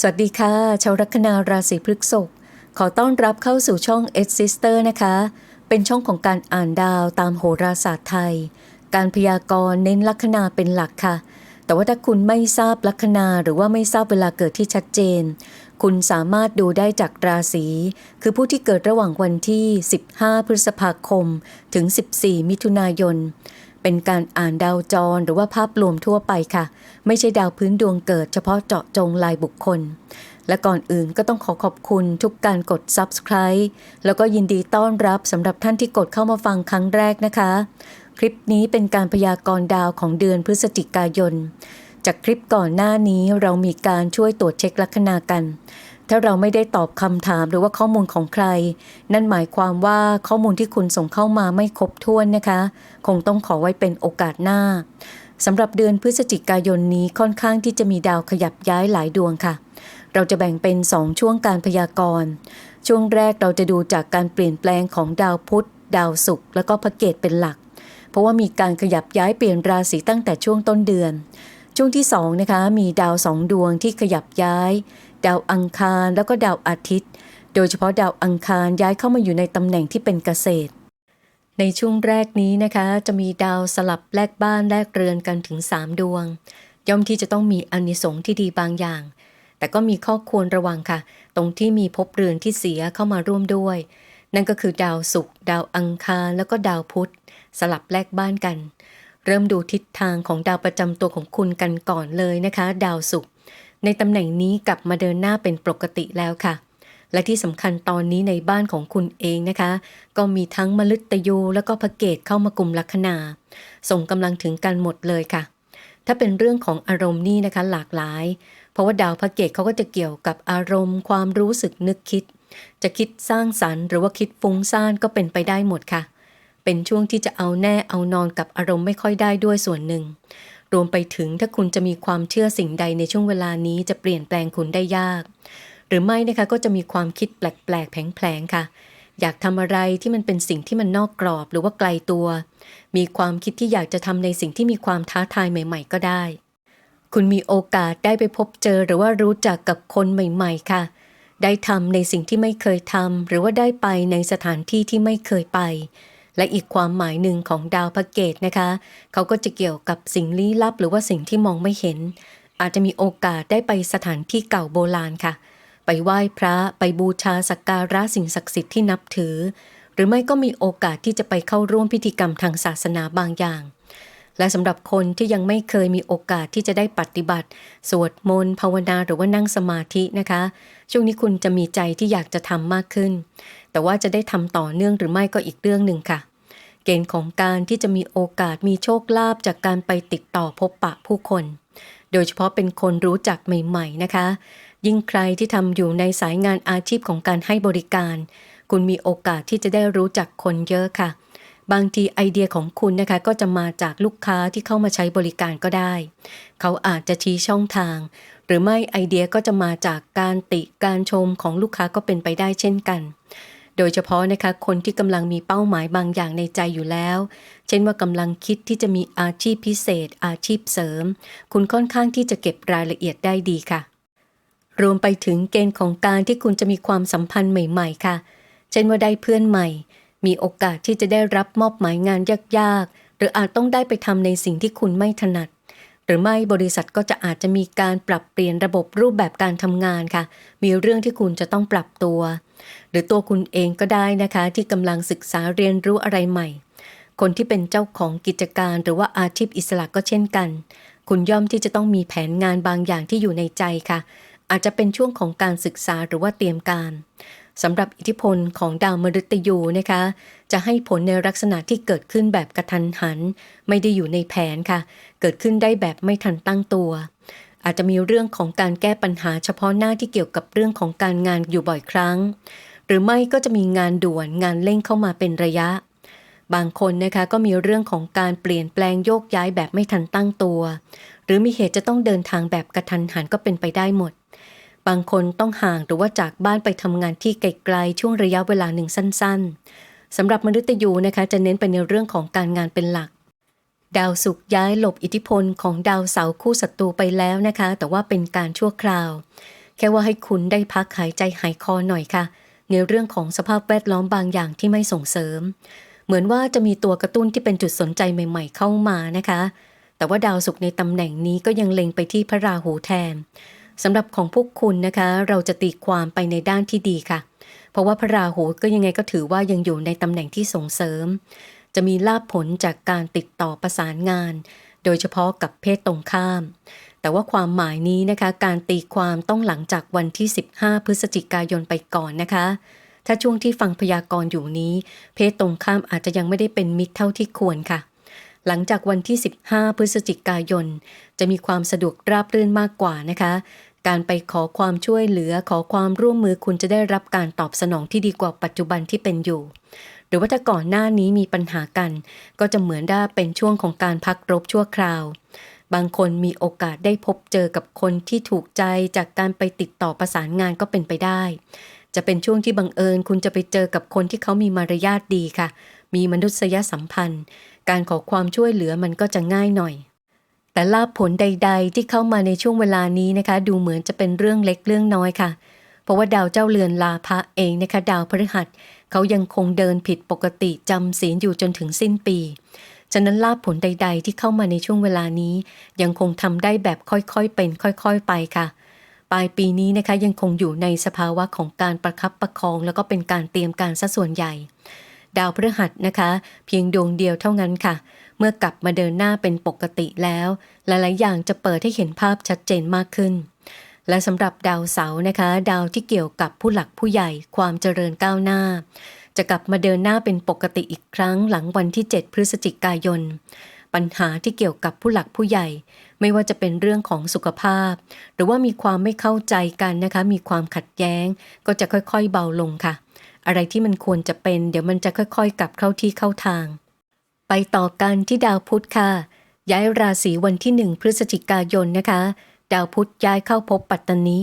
สวัสดีค่ะ ชาวลัคนาราศีพฤษภขอต้อนรับเข้าสู่ช่อง e d Sister นะคะ เป็นช่องของการอ่านดาวตามโหราศาสตร์ไทย การพยากรณ์เน้นลัคนาเป็นหลักค่ะ แต่ว่าถ้าคุณไม่ทราบลัคนาหรือว่าไม่ทราบเวลาเกิดที่ชัดเจน คุณสามารถดูได้จากราศี คือผู้ที่เกิดระหว่างวันที่ 15 พฤษภาคม ถึง 14 มิถุนายน เป็นการอ่านดาวจรหรือว่าภาพรวมทั่วไปค่ะ ไม่ใช่ดาวพื้นดวงเกิดเฉพาะเจาะจงลายบุคคล และก่อนอื่นก็ต้องขอขอบคุณทุกการกด Subscribe แล้วก็ยินดีต้อนรับสำหรับท่านที่กดเข้ามาฟังครั้งแรกนะคะ คลิปนี้เป็นการพยากรณ์ดาวของเดือนพฤศจิกายน จากคลิปก่อนหน้านี้เรามีการช่วยตรวจเช็คลัคนากัน ถ้าเราไม่ได้ตอบคำถามหรือว่าข้อมูลของใคร นั่นหมายความว่าข้อมูลที่คุณส่งเข้ามาไม่ครบถ้วนนะคะ คงต้องขอไว้เป็นโอกาสหน้าสำหรับเดือนพฤศจิกายนนี้ค่อนข้างที่จะมีดาวขยับย้ายหลายดวงค่ะ เราจะแบ่งเป็น 2 ช่วงการพยากรณ์ ช่วงแรกเราจะดูจากการเปลี่ยนแปลงของดาวพุธ ดาวศุกร์แล้วก็พระเกตเป็นหลัก เพราะว่ามีการขยับย้ายเปลี่ยนราศีตั้งแต่ช่วงต้นเดือน ช่วงที่2นะคะมีดาวสองดวงที่ขยับย้าย ดาวอังคารแล้วก็ดาวอาทิตย์ โดยเฉพาะดาวอังคารย้ายเข้ามาอยู่ในตำแหน่งที่เป็นเกษตร ในช่วงแรกนี้นะคะ จะมีดาวสลับแลกบ้านแลกเรือนกันถึง 3 ดวง ย่อมที่จะต้องมีอนิสงส์ที่ดีบางอย่าง แต่ก็มีข้อควรระวังค่ะ ตรงที่มีภพเรือนที่เสียเข้ามาร่วมด้วย นั่นก็คือดาวศุกร์ดาวอังคารแล้วก็ดาวพุธ สลับแลกบ้านกัน เริ่มดูทิศทางของดาวประจำตัวของคุณกันก่อนเลยนะคะ ดาวศุกร์ ในตำแหน่งนี้กลับมาเดินหน้าเป็นปกติแล้วค่ะ และที่สำคัญตอนนี้ในบ้านของคุณเองนะคะ ก็มีทั้งมฤตยูแล้วก็พระเกตเข้ามากลุ่มลัคนา ส่งกำลังถึงกันหมดเลยค่ะ ถ้าเป็นเรื่องของอารมณ์นี่นะคะหลากหลาย เพราะว่าดาวพระเกตเขาก็จะเกี่ยวกับอารมณ์ ความรู้สึกนึกคิด จะคิดสร้างสรรค์ หรือว่าคิดฟุ้งซ่านก็เป็นไปได้หมดค่ะเป็นช่วงที่จะเอาแน่เอานอนกับอารมณ์ไม่ค่อยได้ด้วยส่วนหนึ่ง รวมไปถึงถ้าคุณจะมีความเชื่อสิ่งใดในช่วงเวลานี้จะเปลี่ยนแปลงคุณได้ยาก หรือไม่นะคะก็จะมีความคิดแปลกๆแผลงๆค่ะ อยากทำอะไรที่มันเป็นสิ่งที่มันนอกกรอบหรือว่าไกลตัว มีความคิดที่อยากจะทำในสิ่งที่มีความท้าทายใหม่ ๆ ก็ได้ คุณมีโอกาสได้ไปพบเจอหรือว่ารู้จักกับคนใหม่ ๆ ค่ะได้ทำในสิ่งที่ไม่เคยทำหรือว่าได้ไปในสถานที่ที่ไม่เคยไป และอีกความหมายหนึ่งของดาวพระเกตนะคะ เขาก็จะเกี่ยวกับสิ่งลี้ลับหรือว่าสิ่งที่มองไม่เห็น อาจจะมีโอกาสได้ไปสถานที่เก่าโบราณค่ะ ไปไหว้พระไปบูชาสักการะสิ่งศักดิ์สิทธิ์ที่นับถือ หรือไม่ก็มีโอกาสที่จะไปเข้าร่วมพิธีกรรมทางศาสนาบางอย่าง และสำหรับคนที่ยังไม่เคยมีโอกาสที่จะได้ปฏิบัติ สวดมนต์ภาวนาหรือว่านั่งสมาธินะคะ ช่วงนี้คุณจะมีใจที่อยากจะทำมากขึ้น แต่ว่าจะได้ทำต่อเนื่องหรือไม่ก็อีกเรื่องหนึ่งค่ะ เกณฑ์ของการที่จะมีโอกาสมีโชคลาภจากการไปติดต่อพบปะผู้คน โดยเฉพาะเป็นคนรู้จักใหม่ๆนะคะ ยิ่งใครที่ทำอยู่ในสายงานอาชีพของการให้บริการ คุณมีโอกาสที่จะได้รู้จักคนเยอะค่ะบางทีไอเดียของคุณนะคะก็จะมาจากลูกค้าที่เข้ามาใช้บริการก็ได้ เขาอาจจะชี้ช่องทาง หรือไม่ไอเดียก็จะมาจากการติการชมของลูกค้าก็เป็นไปได้เช่นกัน โดยเฉพาะนะคะคนที่กำลังมีเป้าหมายบางอย่างในใจอยู่แล้ว เช่นว่ากำลังคิดที่จะมีอาชีพพิเศษ อาชีพเสริม คุณค่อนข้างที่จะเก็บรายละเอียดได้ดีค่ะ รวมไปถึงเกณฑ์ของการที่คุณจะมีความสัมพันธ์ใหม่ ๆ ค่ะ เช่นว่าได้เพื่อนใหม่ มีโอกาสที่จะได้รับมอบหมายงานยากๆ หรืออาจต้องได้ไปทำในสิ่งที่คุณไม่ถนัด หรือไม่บริษัทก็จะอาจจะมีการปรับเปลี่ยนระบบรูปแบบการทำงานค่ะ มีเรื่องที่คุณจะต้องปรับตัว หรือตัวคุณเองก็ได้นะคะ ที่กำลังศึกษาเรียนรู้อะไรใหม่ คนที่เป็นเจ้าของกิจการหรือว่าอาชีพอิสระก็เช่นกัน คุณย่อมที่จะต้องมีแผนงานบางอย่างที่อยู่ในใจค่ะ อาจจะเป็นช่วงของการศึกษาหรือว่าเตรียมการ สำหรับอิทธิพลของดาวมฤตยูนะคะ จะให้ผลในลักษณะที่เกิดขึ้นแบบกระทันหัน ไม่ได้อยู่ในแผนค่ะ เกิดขึ้นได้แบบไม่ทันตั้งตัว อาจจะมีเรื่องของการแก้ปัญหาเฉพาะหน้าที่เกี่ยวกับเรื่องของการงานอยู่บ่อยครั้ง หรือไม่ก็จะมีงานด่วนงานเร่งเข้ามาเป็นระยะ บางคนนะคะก็มีเรื่องของการเปลี่ยนแปลงโยกย้ายแบบไม่ทันตั้งตัว หรือมีเหตุจะต้องเดินทางแบบกระทันหันก็เป็นไปได้หมด บางคนต้องห่างหรือว่าจากบ้านไปทำงานที่ไกลๆช่วงระยะเวลาหนึ่งสั้น ๆสำหรับมนุษย์ยูนะคะจะเน้นไปในเรื่องของการงานเป็นหลัก ดาวศุกร์ย้ายหลบอิทธิพลของดาวเสาร์คู่ศัตรูไปแล้วนะคะ แต่ว่าเป็นการชั่วคราว แค่ว่าให้คุณได้พักหายใจหายคอหน่อยค่ะ ในเรื่องของสภาพแวดล้อมบางอย่างที่ไม่ส่งเสริม เหมือนว่าจะมีตัวกระตุ้นที่เป็นจุดสนใจใหม่ ๆ เข้ามานะคะ แต่ว่าดาวศุกร์ในตำแหน่งนี้ก็ยังเล็งไปที่พระราหูแทน สำหรับของพวกคุณนะคะ เราจะตีความไปในด้านที่ดีค่ะ เพราะว่าพระราหูก็ยังไงก็ถือว่ายังอยู่ในตำแหน่งที่ส่งเสริม จะมีลาภผลจากการติดต่อประสานงาน โดยเฉพาะกับเพศตรงข้าม แต่ว่าความหมายนี้นะคะ การตีความต้องหลังจากวันที่ 15 พฤศจิกายนไปก่อนนะคะ ถ้าช่วงที่ฟังพยากรณ์อยู่นี้ เพศตรงข้ามอาจจะยังไม่ได้เป็นมิตรเท่าที่ควรค่ะ หลังจากวันที่ 15 พฤศจิกายน จะมีความสะดวกราบรื่นมากกว่านะคะ การไปขอความช่วยเหลือขอความร่วมมือคุณจะได้รับการตอบสนองที่ดีกว่าปัจจุบันที่เป็นอยู่ หรือว่าถ้าก่อนหน้านี้มีปัญหากัน ก็จะเหมือนได้เป็นช่วงของการพักรบชั่วคราว บางคนมีโอกาสได้พบเจอกับคนที่ถูกใจจากการไปติดต่อประสานงานก็เป็นไปได้ จะเป็นช่วงที่บังเอิญคุณจะไปเจอกับคนที่เขามีมารยาทดีค่ะ มีมนุษยสัมพันธ์ การขอความช่วยเหลือมันก็จะง่ายหน่อย แต่ลาภผลใด ๆ ที่เข้ามาในช่วงเวลานี้นะคะ ดูเหมือนจะเป็นเรื่องเล็กเรื่องน้อยค่ะ เพราะว่าดาวเจ้าเรือนลาภะเองนะคะ ดาวพฤหัสเขายังคงเดินผิดปกติจำศีลอยู่จนถึงสิ้นปี ฉะนั้นลาภผลใด ๆ ที่เข้ามาในช่วงเวลานี้ ยังคงทำได้แบบค่อยๆเป็น ค่อยๆไปค่ะปลายปีนี้นะคะยังคงอยู่ในสภาวะของการประคับประคอง แล้วก็เป็นการเตรียมการซะส่วนใหญ่ ดาวพฤหัสนะคะ เพียงดวงเดียวเท่านั้นค่ะ เมื่อกลับมาเดินหน้าเป็นปกติแล้ว หลายๆ อย่างจะเปิดให้เห็นภาพชัดเจนมากขึ้น และสำหรับดาวเสาร์นะคะ ดาวที่เกี่ยวกับผู้หลักผู้ใหญ่ความเจริญก้าวหน้า จะกลับมาเดินหน้าเป็นปกติอีกครั้งหลังวันที่ 7 พฤศจิกายน ปัญหาที่เกี่ยวกับผู้หลักผู้ใหญ่ ไม่ว่าจะเป็นเรื่องของสุขภาพ หรือว่ามีความไม่เข้าใจกันนะคะ มีความขัดแย้ง ก็จะค่อยๆ เบาลงค่ะ อะไรที่มันควรจะเป็น เดี๋ยวมันจะค่อยๆ กลับเข้าที่เข้าทาง ไปต่อกันที่ดาวพุธค่ะ ย้ายราศีวันที่1พฤศจิกายนนะคะ ดาวพุธย้ายเข้าพบปัตตานิ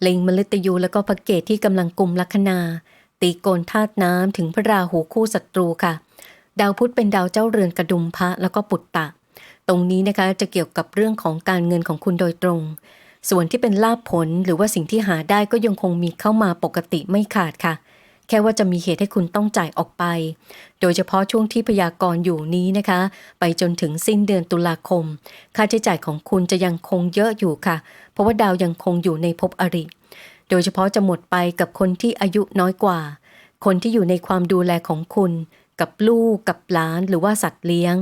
เล็งมฤตยูแล้วก็พระเกตที่กำลังกลุ่มลัคนา ตีโกนธาตุน้ำถึงพระราหูคู่ศัตรูค่ะ ดาวพุธเป็นดาวเจ้าเรือนกระดุมพระแล้วก็ปุตตะ ตรงนี้นะคะจะเกี่ยวกับเรื่องของการเงินของคุณโดยตรง ส่วนที่เป็นลาภผลหรือว่าสิ่งที่หาได้ก็ยังคงมีเข้ามาปกติไม่ขาดค่ะ แค่ว่าจะมีเหตุให้คุณต้องจ่ายออกไป โดยเฉพาะช่วงที่พยากรณ์อยู่นี้นะคะ ไปจนถึงสิ้นเดือนตุลาคม ค่าใช้จ่ายของคุณจะยังคงเยอะอยู่ค่ะ เพราะว่าดาวยังคงอยู่ในภพอริ โดยเฉพาะจะหมดไปกับคนที่อายุน้อยกว่า คนที่อยู่ในความดูแลของคุณ กับลูกกับหลานหรือว่าสัตว์เลี้ยง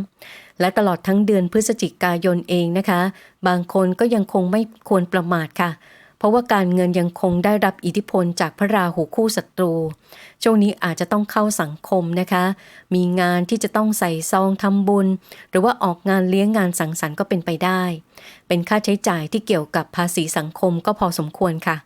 และตลอดทั้งเดือนพฤศจิกายนเองนะคะ บางคนก็ยังคงไม่ควรประมาทค่ะเราะว่าการเงินยังคงได้รับอิทธิพลจากพระราหูคู่ศัตรู ช่วงนี้อาจจะต้องเข้าสังคมนะคะ มีงานที่จะต้องใส่ซองทำบุญ หรือว่าออกงานเลี้ยงงานสังสรรค์ก็เป็นไปได้ เป็นค่าใช้จ่ายที่เกี่ยวกับภาษีสังคมก็พอสมควรค่ะ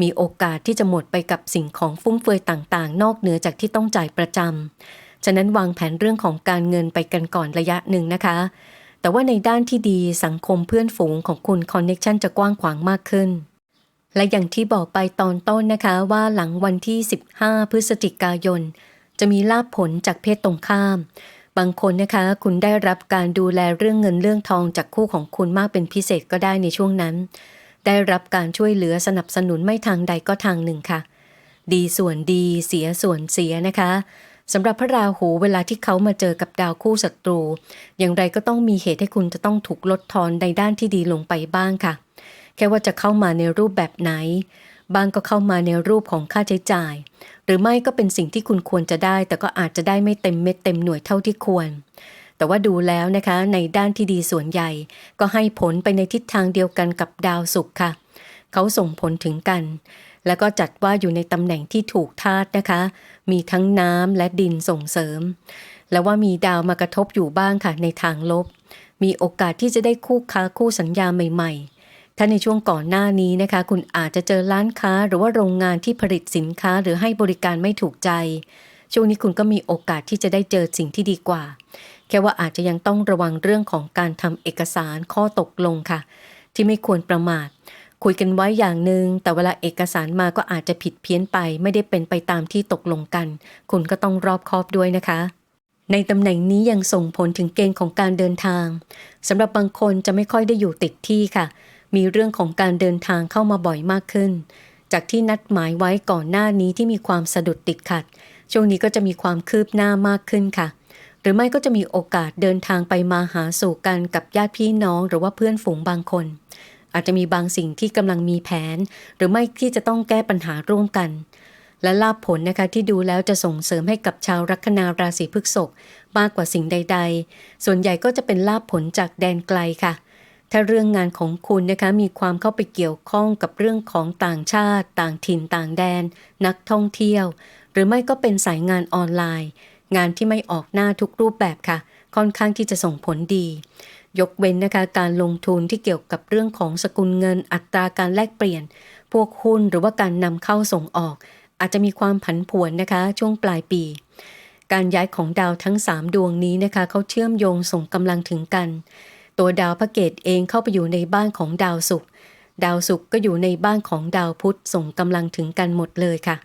มีโอกาสที่จะหมดไปกับสิ่งของฟุ่มเฟือยต่างๆ นอกเหนือจากที่ต้องจ่ายประจำฉะนั้นวางแผนเรื่องของการเงินไปกันก่อนระยะหนึ่งนะคะแต่ว่าในด้านที่ดีสังคมเพื่อนฝูงของคุณคอนเน็ชันจะกว้างขวางมากขึ้น และอย่างที่บอกไปตอนต้นนะคะว่าหลังวันที่ 15 พฤศจิกายน จะมีลาภผลจากเพศตรงข้าม บางคนนะคะคุณได้รับการดูแลเรื่องเงินเรื่องทองจากคู่ของคุณมากเป็นพิเศษก็ได้ในช่วงนั้น ได้รับการช่วยเหลือสนับสนุนไม่ทางใดก็ทางหนึ่งค่ะ ดีส่วนดีเสียส่วนเสียนะคะสำหรับพระราหูเวลาที่เขามาเจอกับดาวคู่ศัตรู อย่างไรก็ต้องมีเหตุให้คุณจะต้องถูกลดทอนในด้านที่ดีลงไปบ้างค่ะ แค่ว่าจะเข้ามาในรูปแบบไหน บางก็เข้ามาในรูปของค่าใช้จ่าย หรือไม่ก็เป็นสิ่งที่คุณควรจะได้ แต่ก็อาจจะได้ไม่เต็มเม็ดเต็มหน่วยเท่าที่ควร แต่ว่าดูแล้วนะคะ ในด้านที่ดีส่วนใหญ่ ก็ให้ผลไปในทิศทางเดียวกันกับดาวศุกร์ค่ะ เขาส่งผลถึงกันแล้วก็จัดว่าอยู่ในตำแหน่งที่ถูกธาตุนะคะ มีทั้งน้ำและดินส่งเสริม แล้วว่ามีดาวมากระทบอยู่บ้างค่ะในทางลบ มีโอกาสที่จะได้คู่ค้าคู่สัญญาใหม่ๆ ถ้าในช่วงก่อนหน้านี้นะคะ คุณอาจจะเจอร้านค้าหรือว่าโรงงานที่ผลิตสินค้าหรือให้บริการไม่ถูกใจ ช่วงนี้คุณก็มีโอกาสที่จะได้เจอสิ่งที่ดีกว่า แค่ว่าอาจจะยังต้องระวังเรื่องของการทำเอกสารข้อตกลงค่ะ ที่ไม่ควรประมาท คุยกันไว้อย่างหนึง่งแต่เวลาเอกสารมาก็อาจจะผิดเพี้ยนไป ไม่ได้เป็นไปตามที่ตกลงกัน คุณก็ต้องรอบคอบด้วยนะคะในตำแหน่งนี้ยังส่งผลถึงเกณฑ์ของการเดินทางสำหรับบางคนจะไม่ค่อยได้อยู่ติดที่ค่ะ มีเรื่องของการเดินทางเข้ามาบ่อยมากขึ้น จากที่นัดหมายไว้ก่อนหน้านี้ที่มีความสะดุดติดขัด ช่วงนี้ก็จะมีความคืบหน้ามากขึ้นค่ะ หรือไม่ก็จะมีโอกาสเดินทางไปมาหาสู่กันกับญาติพี่น้องหรือว่าเพื่อนฝูงบางคน อาจจะมีบางสิ่งที่กำลังมีแผน หรือไม่ที่จะต้องแก้ปัญหาร่วมกันและลาบผลนะคะที่ดูแล้วจะส่งเสริมให้กับชาวลัคนาราศีพฤษภมากกว่าสิ่งใด ๆ ส่วนใหญ่ก็จะเป็นลาบผลจากแดนไกลค่ะ ถ้าเรื่องงานของคุณนะคะมีความเข้าไปเกี่ยวข้องกับเรื่องของต่างชาติ ต่างถิ่นต่างแดน นักท่องเที่ยว หรือไม่ก็เป็นสายงานออนไลน์ งานที่ไม่ออกหน้าทุกรูปแบบค่ะ ค่อนข้างที่จะส่งผลดี ยกเว้นนะคะการลงทุนที่เกี่ยวกับเรื่องของสกุลเงิน อัตราการแลกเปลี่ยน พวกหุ้นหรือว่าการนำเข้าส่งออก อาจจะมีความผันผวนนะคะ ช่วงปลายปี การย้ายของดาวทั้ง 3 ดวงนี้นะคะเขาเชื่อมโยงส่งกำลังถึงกัน ตัวดาวพระเกตเองเข้าไปอยู่ในบ้านของดาวศุกร์ดาวศุกร์ก็อยู่ในบ้านของดาวพุธส่งกำลังถึงกันหมดเลยค่ะ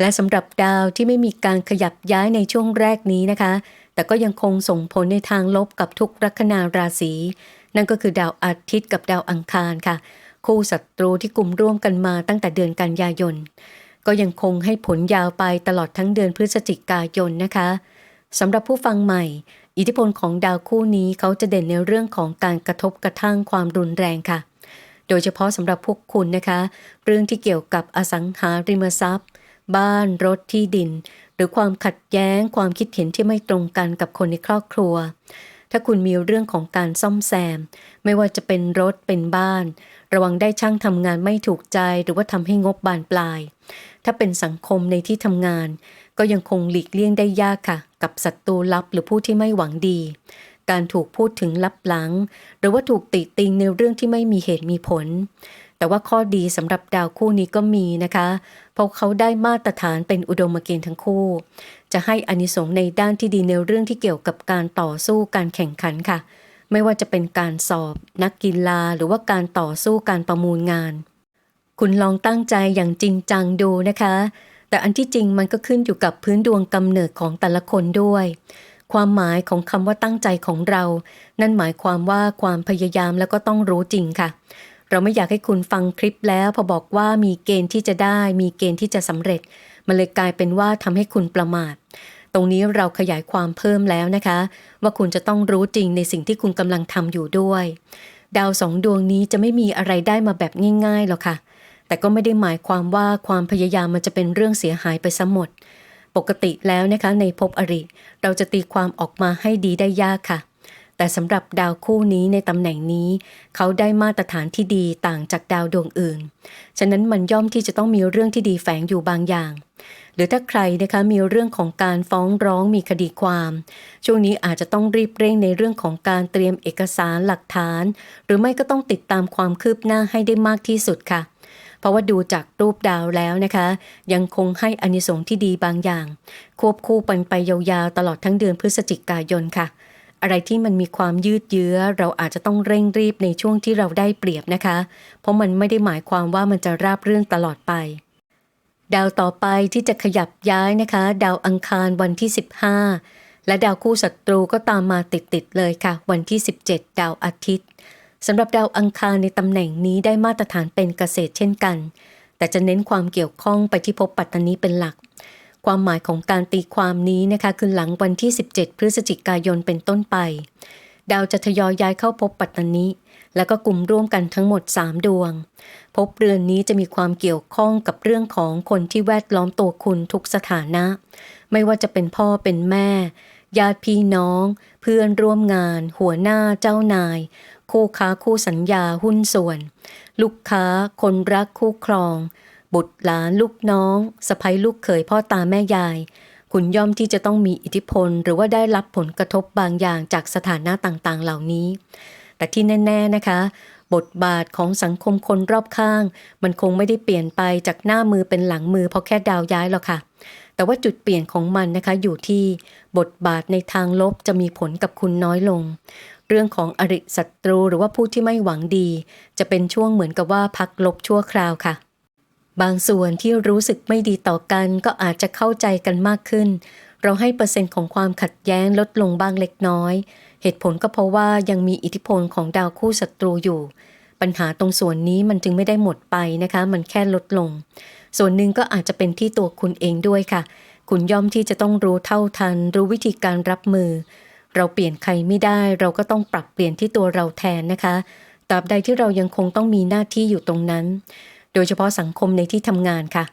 และสำหรับดาวที่ไม่มีการขยับย้ายในช่วงแรกนี้นะคะ แต่ก็ยังคงส่งผลในทางลบกับทุกลัคนาราศี นั่นก็คือดาวอาทิตย์กับดาวอังคารค่ะ คู่ศัตรูที่กลุ่มร่วมกันมาตั้งแต่เดือนกันยายน ก็ยังคงให้ผลยาวไปตลอดทั้งเดือนพฤศจิกายนนะคะสำหรับผู้ฟังใหม่ อิทธิพลของดาวคู่นี้เขาจะเด่นในเรื่องของการกระทบกระทั่งความรุนแรงค่ะ โดยเฉพาะสำหรับพวกคุณนะคะ เรื่องที่เกี่ยวกับอสังหาริมทรัพย์ บ้านรถที่ดิน หรือความขัดแย้งความคิดเห็นที่ไม่ตรงกันกับคนในครอบครัว ถ้าคุณมีเรื่องของการซ่อมแซม ไม่ว่าจะเป็นรถเป็นบ้าน ระวังได้ช่างทำงานไม่ถูกใจหรือว่าทำให้งบบานปลาย ถ้าเป็นสังคมในที่ทำงาน ก็ยังคงหลีกเลี่ยงได้ยากค่ะ กับศัตรูลับหรือผู้ที่ไม่หวังดี การถูกพูดถึงลับหลัง หรือว่าถูกติติงในเรื่องที่ไม่มีเหตุมีผล แต่ว่าข้อดีสำหรับดาวคู่นี้ก็มีนะคะ เพราะเขาได้มาตรฐานเป็นอุดมเกณฑ์ทั้งคู่ จะให้อานิสงส์ในด้านที่ดีในเรื่องที่เกี่ยวกับการต่อสู้การแข่งขันค่ะ ไม่ว่าจะเป็นการสอบ นักกีฬาหรือว่าการต่อสู้การประมูลงานคุณลองตั้งใจอย่างจริงจังดูนะคะ แต่อันที่จริงมันก็ขึ้นอยู่กับพื้นดวงกำเนิดของแต่ละคนด้วย ความหมายของคำว่าตั้งใจของเรา นั่นหมายความว่าความพยายามแล้วก็ต้องรู้จริงค่ะ เราไม่อยากให้คุณฟังคลิปแล้วพอบอกว่ามีเกณฑ์ที่จะได้ มีเกณฑ์ที่จะสำเร็จ มันเลยกลายเป็นว่าทำให้คุณประมาทตรงนี้เราขยายความเพิ่มแล้วนะคะ ว่าคุณจะต้องรู้จริงในสิ่งที่คุณกำลังทำอยู่ด้วย ดาวสองดวงนี้จะไม่มีอะไรได้มาแบบง่ายๆหรอกค่ะ แต่ก็ไม่ได้หมายความว่าความพยายามมันจะเป็นเรื่องเสียหายไปซะหมด ปกติแล้วนะคะในภพอริ เราจะตีความออกมาให้ดีได้ยากค่ะ แต่สำหรับดาวคู่นี้ในตำแหน่งนี้ เขาได้มาตรฐานที่ดีต่างจากดาวดวงอื่น ฉะนั้นมันย่อมที่จะต้องมีเรื่องที่ดีแฝงอยู่บางอย่างหรือถ้าใครนะคะมีเรื่องของการฟ้องร้องมีคดีความ ช่วงนี้อาจจะต้องรีบเร่งในเรื่องของการเตรียมเอกสารหลักฐาน หรือไม่ก็ต้องติดตามความคืบหน้าให้ได้มากที่สุดค่ะ เพราะว่าดูจากรูปดาวแล้วนะคะ ยังคงให้อานิสงส์ที่ดีบางอย่าง ควบคู่ปันไปยาวๆ ตลอดทั้งเดือนพฤศจิกายนค่ะ อะไรที่มันมีความยืดเยื้อ เราอาจจะต้องเร่งรีบในช่วงที่เราได้เปรียบนะคะ เพราะมันไม่ได้หมายความว่ามันจะราบเรื่องตลอดไปดาวต่อไปที่จะขยับย้ายนะคะ ดาวอังคารวันที่ 15 และดาวคู่ศัตรูก็ตามมาติดๆเลยค่ะ วันที่ 17 ดาวอาทิตย์ สำหรับดาวอังคารในตำแหน่งนี้ได้มาตรฐานเป็นเกษตรเช่นกัน แต่จะเน้นความเกี่ยวข้องไปที่ภพปัตตานีเป็นหลัก ความหมายของการตีความนี้นะคะคือหลังวันที่ 17 พฤศจิกายนเป็นต้นไป ดาวจะทยอยย้ายเข้าภพปัตตานีแล้วก็กลุ่มร่วมกันทั้งหมด 3 ดวงภพเรือนนี้จะมีความเกี่ยวข้องกับเรื่องของคนที่แวดล้อมตัวคุณทุกสถานะ ไม่ว่าจะเป็นพ่อเป็นแม่ ญาติพี่น้อง เพื่อนร่วมงาน หัวหน้าเจ้านาย คู่ค้าคู่สัญญาหุ้นส่วน ลูกค้า คนรักคู่ครอง บุตรหลานลูกน้องสะใภ้ลูกเขยพ่อตาแม่ยาย คุณย่อมที่จะต้องมีอิทธิพล หรือว่าได้รับผลกระทบบางอย่างจากสถานะต่างๆ เหล่านี้ แต่ที่แน่ ๆ นะคะ บทบาทของสังคมคนรอบข้าง มันคงไม่ได้เปลี่ยนไปจากหน้ามือเป็นหลังมือเพราะแค่ดาวย้ายหรอกค่ะแต่ว่าจุดเปลี่ยนของมันนะคะอยู่ที่บทบาทในทางลบจะมีผลกับคุณน้อยลง เรื่องของอริศัตรูหรือว่าผู้ที่ไม่หวังดี จะเป็นช่วงเหมือนกับว่าพักลบชั่วคราวค่ะ บางส่วนที่รู้สึกไม่ดีต่อกันก็อาจจะเข้าใจกันมากขึ้น เราให้เปอร์เซ็นต์ของความขัดแย้งลดลงบ้างเล็กน้อย เหตุผลก็เพราะว่ายังมีอิทธิพลของดาวคู่ศัตรูอยู่ปปัญหาตรงส่วนนี้มันจึงไม่ได้หมดไปนะคะ มันแค่ลดลง ส่วนหนึ่งก็อาจจะเป็นที่ตัวคุณเองด้วยค่ะ คุณย่อมที่จะต้องรู้เท่าทัน รู้วิธีการรับมือ เราเปลี่ยนใครไม่ได้ เราก็ต้องปรับเปลี่ยนที่ตัวเราแทนนะคะตราบใดที่เรายังคงต้องมีหน้าที่อยู่ตรงนั้น โดยเฉพาะสังคมในที่ทำงานค่ะ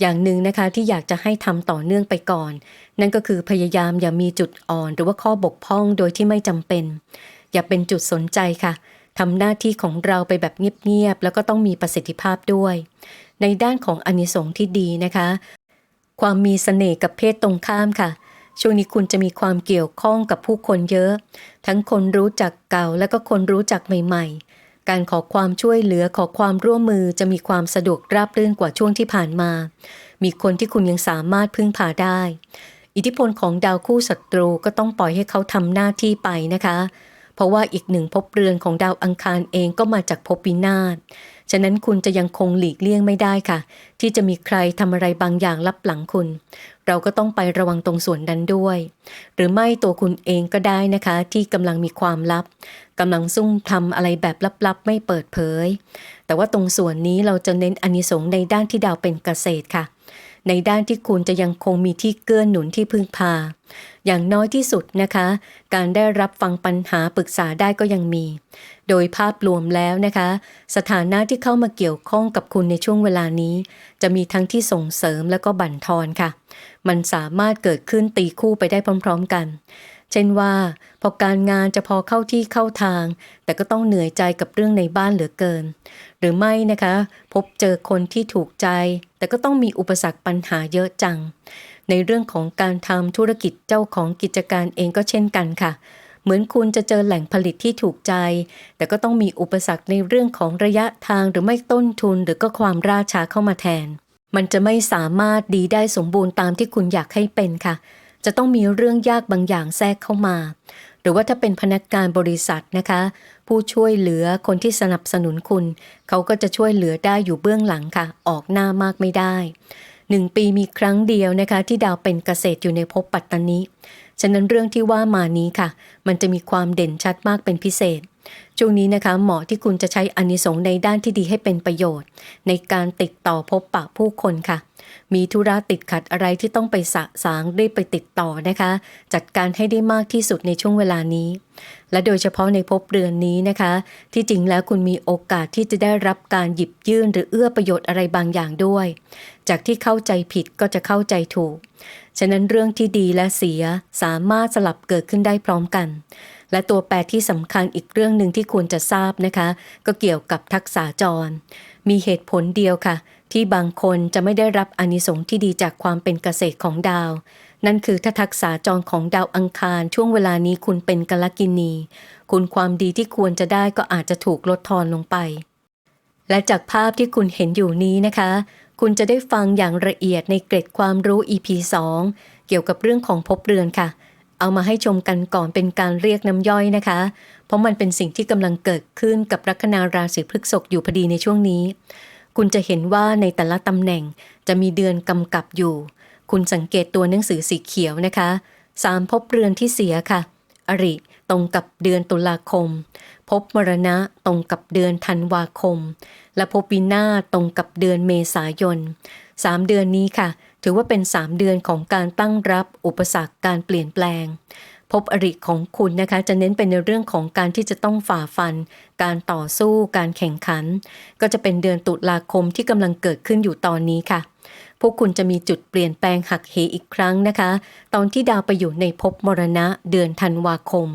อย่างหนึ่งนะคะที่อยากจะให้ทำต่อเนื่องไปก่อน นั่นก็คือพยายามอย่ามีจุดอ่อน หรือว่าข้อบกพร่องโดยที่ไม่จำเป็น อย่าเป็นจุดสนใจค่ะทำหน้าที่ของเราไปแบบเงียบๆแล้วก็ต้องมีประสิทธิภาพด้วย ในด้านของอนิสงส์ที่ดีนะคะ ความมีเสน่ห์กับเพศตรงข้ามค่ะ ช่วงนี้คุณจะมีความเกี่ยวข้องกับผู้คนเยอะ ทั้งคนรู้จักเก่าและก็คนรู้จักใหม่ ๆ การขอความช่วยเหลือขอความร่วมมือจะมีความสะดวกราบรื่นกว่าช่วงที่ผ่านมา มีคนที่คุณยังสามารถพึ่งพาได้ อิทธิพลของดาวคู่ศัตรูก็ต้องปล่อยให้เขาทำหน้าที่ไปนะคะ เพราะว่าอีกหนึ่งภพเรือนของดาวอังคารเองก็มาจากภพวินาศฉะนั้นคุณจะยังคงหลีกเลี่ยงไม่ได้ค่ะ ที่จะมีใครทำอะไรบางอย่างลับหลังคุณ เราก็ต้องไประวังตรงส่วนนั้นด้วย หรือไม่ตัวคุณเองก็ได้นะคะ ที่กำลังมีความลับกำลังซุ่มทำอะไรแบบลับๆ ไม่เปิดเผย แต่ว่าตรงส่วนนี้เราจะเน้นอานิสงส์ในด้านที่ดาวเป็นเกษตรค่ะ ในด้านที่คุณจะยังคงมีที่เกื้อหนุนที่พึ่งพา อย่างน้อยที่สุดนะคะ การได้รับฟังปัญหาปรึกษาได้ก็ยังมี โดยภาพรวมแล้วนะคะ สถานะที่เข้ามาเกี่ยวข้องกับคุณในช่วงเวลานี้ จะมีทั้งที่ส่งเสริมและก็บั่นทอนค่ะ มันสามารถเกิดขึ้นตีคู่ไปได้พร้อม ๆ กันเช่นว่าพอการงานจะพอเข้าที่เข้าทาง แต่ก็ต้องเหนื่อยใจกับเรื่องในบ้านเหลือเกิน หรือไม่นะคะ พบเจอคนที่ถูกใจ แต่ก็ต้องมีอุปสรรคปัญหาเยอะจัง ในเรื่องของการทำธุรกิจเจ้าของกิจการเองก็เช่นกันค่ะ เหมือนคุณจะเจอแหล่งผลิตที่ถูกใจ แต่ก็ต้องมีอุปสรรคในเรื่องของระยะทางหรือไม่ต้นทุนหรือก็ความราช้าเข้ามาแทน มันจะไม่สามารถดีได้สมบูรณ์ตามที่คุณอยากให้เป็นค่ะ จะต้องมีเรื่องยากบางอย่างแทรกเข้ามา หรือว่าถ้าเป็นพนักงานบริษัทนะคะ ผู้ช่วยเหลือคนที่สนับสนุนคุณ เขาก็จะช่วยเหลือได้อยู่เบื้องหลังค่ะ ออกหน้ามากไม่ได้หนึ่งปีมีครั้งเดียวนะคะ ที่ดาวเป็นเกษตรอยู่ในภพปัตตานี ฉะนั้นเรื่องที่ว่ามานี้ค่ะ มันจะมีความเด่นชัดมากเป็นพิเศษ ช่วงนี้นะคะเหมาะที่คุณจะใช้อนิสงในด้านที่ดีให้เป็นประโยชน์ ในการติดต่อพบปะผู้คนค่ะ มีธุระติดขัดอะไรที่ต้องไปสะสางรีบไปติดต่อนะคะ จัดการให้ได้มากที่สุดในช่วงเวลานี้ และโดยเฉพาะในภพเรือนนี้นะคะ ที่จริงแล้วคุณมีโอกาสที่จะได้รับการหยิบยื่นหรือเอื้อประโยชน์อะไรบางอย่างด้วย จากที่เข้าใจผิดก็จะเข้าใจถูก ฉะนั้นเรื่องที่ดีและเสียสามารถสลับเกิดขึ้นได้พร้อมกัน และตัวแปรที่สำคัญอีกเรื่องหนึ่งที่ควรจะทราบนะคะ ก็เกี่ยวกับทักษะจร มีเหตุผลเดียวค่ะ ที่บางคนจะไม่ได้รับอานิสงส์ที่ดีจากความเป็นเกษตรของดาว นั่นคือถ้าทักษะจรของดาวอังคาร ช่วงเวลานี้คุณเป็นกลกินี คุณความดีที่ควรจะได้ก็อาจจะถูกลดทอนลงไป และจากภาพที่คุณเห็นอยู่นี้นะคะ คุณจะได้ฟังอย่างละเอียดในเกร็ดความรู้ EP 2 เกี่ยวกับเรื่องของภพเรือนค่ะ เอามาให้ชมกันก่อนเป็นการเรียกน้ำย่อยนะคะ เพราะมันเป็นสิ่งที่กำลังเกิดขึ้นกับลัคนาราศีพฤษภอยู่พอดีในช่วงนี้ คุณจะเห็นว่าในแต่ละตำแหน่งจะมีเดือนกำกับอยู่ คุณสังเกตตัวหนังสือสีเขียวนะคะสามภพเรือนที่เสียค่ะ อริตรงกับเดือนตุลาคม ภพมรณะตรงกับเดือนธันวาคม และภพวินาศตรงกับเดือนเมษายนสามเดือนนี้ค่ะ ถือว่าเป็นสามเดือนของการตั้งรับอุปสรรคการเปลี่ยนแปลง พบอริของคุณนะคะ จะเน้นเป็นในเรื่องของการที่จะต้องฝ่าฟัน การต่อสู้การแข่งขัน ก็จะเป็นเดือนตุลาคมที่กำลังเกิดขึ้นอยู่ตอนนี้ค่ะพวกคุณจะมีจุดเปลี่ยนแปลงหักเหอีกครั้งนะคะ ตอนที่ดาวไปอยู่ในภพมรณะเดือนธันวาคม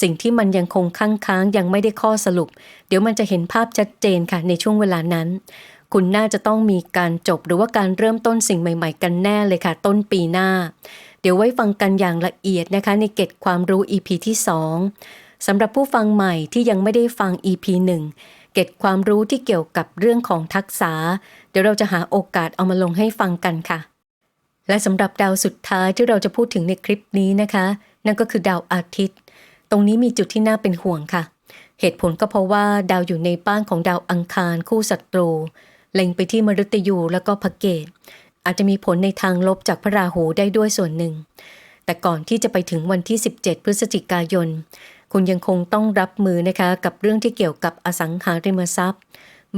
สิ่งที่มันยังคงค้างค้างยังไม่ได้ข้อสรุป เดี๋ยวมันจะเห็นภาพชัดเจนค่ะในช่วงเวลานั้น คุณน่าจะต้องมีการจบหรือว่าการเริ่มต้นสิ่งใหม่ ๆ กันแน่เลยค่ะ ต้นปีหน้า เดี๋ยวไว้ฟังกันอย่างละเอียดนะคะ ในเกร็ดความรู้ EP ที่ 2สำหรับผู้ฟังใหม่ที่ยังไม่ได้ฟัง EP 1 เกร็ดความรู้ที่เกี่ยวกับเรื่องของทักษะเดี๋ยวเราจะหาโอกาสเอามาลงให้ฟังกันค่ะ และสำหรับดาวสุดท้ายที่เราจะพูดถึงในคลิปนี้นะคะ นั่นก็คือดาวอาทิตย์ ตรงนี้มีจุดที่น่าเป็นห่วงค่ะ เหตุผลก็เพราะว่าดาวอยู่ในบ้านของดาวอังคารคู่ศัตรู เล็งไปที่มฤตยูแล้วก็พระเกตอาจจะมีผลในทางลบจากพระราหูได้ด้วยส่วนหนึ่ง แต่ก่อนที่จะไปถึงวันที่ 17 พฤศจิกายน คุณยังคงต้องรับมือนะคะ กับเรื่องที่เกี่ยวกับอสังหาริมทรัพย์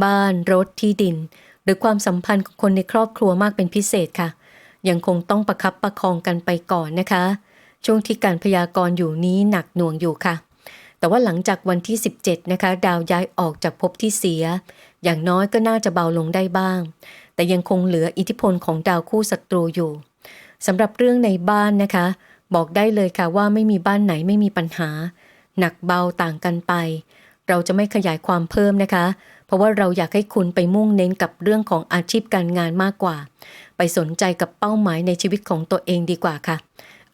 บ้านรถที่ดิน หรือความสัมพันธ์ของคนในครอบครัวมากเป็นพิเศษค่ะ ยังคงต้องประคับประคองกันไปก่อนนะคะ ช่วงที่การพยากรณ์อยู่นี้หนักหน่วงอยู่ค่ะ แต่ว่าหลังจากวันที่ 17 นะคะ ดาวย้ายออกจากภพที่เสีย อย่างน้อยก็น่าจะเบาลงได้บ้าง แต่ยังคงเหลืออิทธิพลของดาวคู่ศัตรูอยู่สำหรับเรื่องในบ้านนะคะ บอกได้เลยค่ะว่าไม่มีบ้านไหนไม่มีปัญหา หนักเบาต่างกันไป เราจะไม่ขยายความเพิ่มนะคะ เพราะว่าเราอยากให้คุณไปมุ่งเน้นกับเรื่องของอาชีพการงานมากกว่า ไปสนใจกับเป้าหมายในชีวิตของตัวเองดีกว่าค่ะ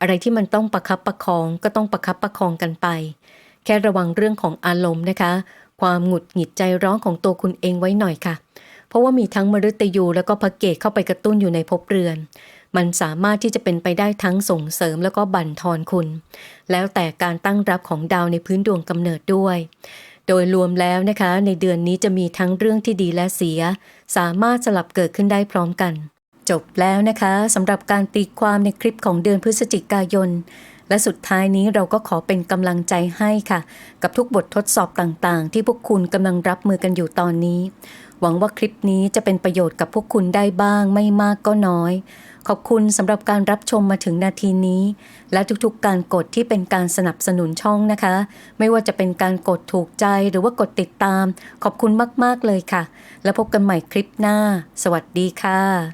อะไรที่มันต้องประคับประคองก็ต้องประคับประคองกันไป แค่ระวังเรื่องของอารมณ์นะคะ ความหงุดหงิดใจร้อนของตัวคุณเองไว้หน่อยค่ะ เพราะว่ามีทั้งมฤตยูแล้วก็พระเกตเข้าไปกระตุ้นอยู่ในภพเรือน มันสามารถที่จะเป็นไปได้ทั้งส่งเสริมแล้วก็บั่นทอนคุณ แล้วแต่การตั้งรับของดาวในพื้นดวงกำเนิดด้วยโดยรวมแล้วนะคะ ในเดือนนี้จะมีทั้งเรื่องที่ดีและเสีย สามารถสลับเกิดขึ้นได้พร้อมกัน จบแล้วนะคะสำหรับการตีความในคลิปของเดือนพฤศจิกายน และสุดท้ายนี้เราก็ขอเป็นกำลังใจให้ค่ะ กับทุกบททดสอบต่างๆ ที่พวกคุณกำลังรับมือกันอยู่ตอนนี้ หวังว่าคลิปนี้จะเป็นประโยชน์กับพวกคุณได้บ้างไม่มากก็น้อย ขอบคุณสำหรับการรับชมมาถึงนาทีนี้ และทุกๆ การกดที่เป็นการสนับสนุนช่องนะคะ ไม่ว่าจะเป็นการกดถูกใจหรือว่ากดติดตาม ขอบคุณมากๆเลยค่ะ แล้วพบกันใหม่คลิปหน้า สวัสดีค่ะ